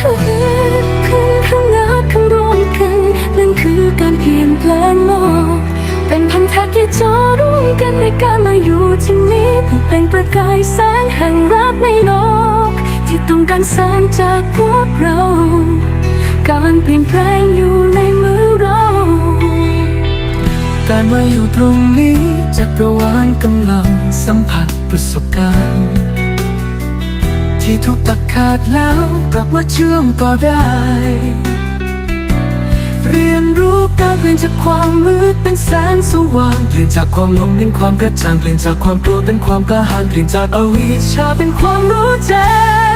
คือคือข้างหน้าข้างรวมกันนั่นคือการเปลี่ยนแปลงโลกเป็นพันธกิจจอร่วมกันในการมาอยู่ที่นี้เพื่อเป็นประกายแสงแห่งรักในโลกที่ต้องการแสงจากพวกเราการเปลี่ยนแปลงอยู่ในมือเราการมาอยู่ตรงนี้จักรวาลกำลังสัมผัสประสบการณ์ ที่ถูกตัดขาดแล้วกลับมาเชื่อมต่อได้ เรียนรู้การเปลี่ยนจากความมืดเป็นแสงสว่างเปลี่ยนจากความหลงเป็นความกระจ่างเปลี่ยนจากความกลัวเป็นความกล้าหาญเปลี่ยนจากอวิชชาเป็นความรู้แจ้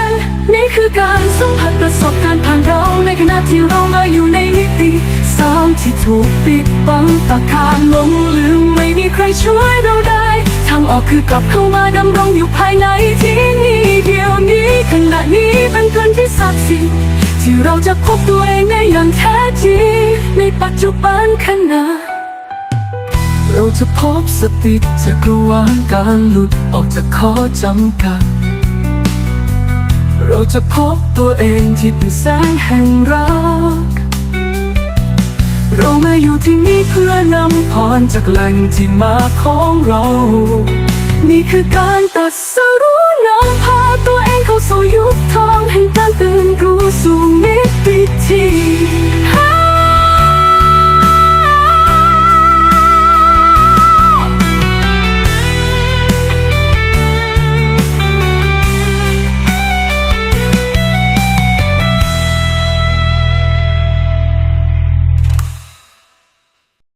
งนี่คือการสัมผัสประสบการณ์ผ่านเราในขณะที่เรามาอยู่ในมิติสองที่ถูกปิดบังตาคางหลงลืมไม่มีใครช่วยเราได้ทางออกคือกลับเข้ามาดำรงอยู่ภ ที่ศักดิ์สิทธิ์ที่เราจะพบตัวเองได้อย่างแท้จริงในปัจจุบันขณะเราจะพบสติจักรวาลการหลุดออกจากข้อจำกัด เราจะพบตัวเองที่เป็นแสงแห่งรัก เรามาอยู่ที่นี่เพื่อนำพรจากแหล่งที่มาของเรา นี่คือการตัดสรู้นำพาตัวเองเข้าสู่ยุคทอง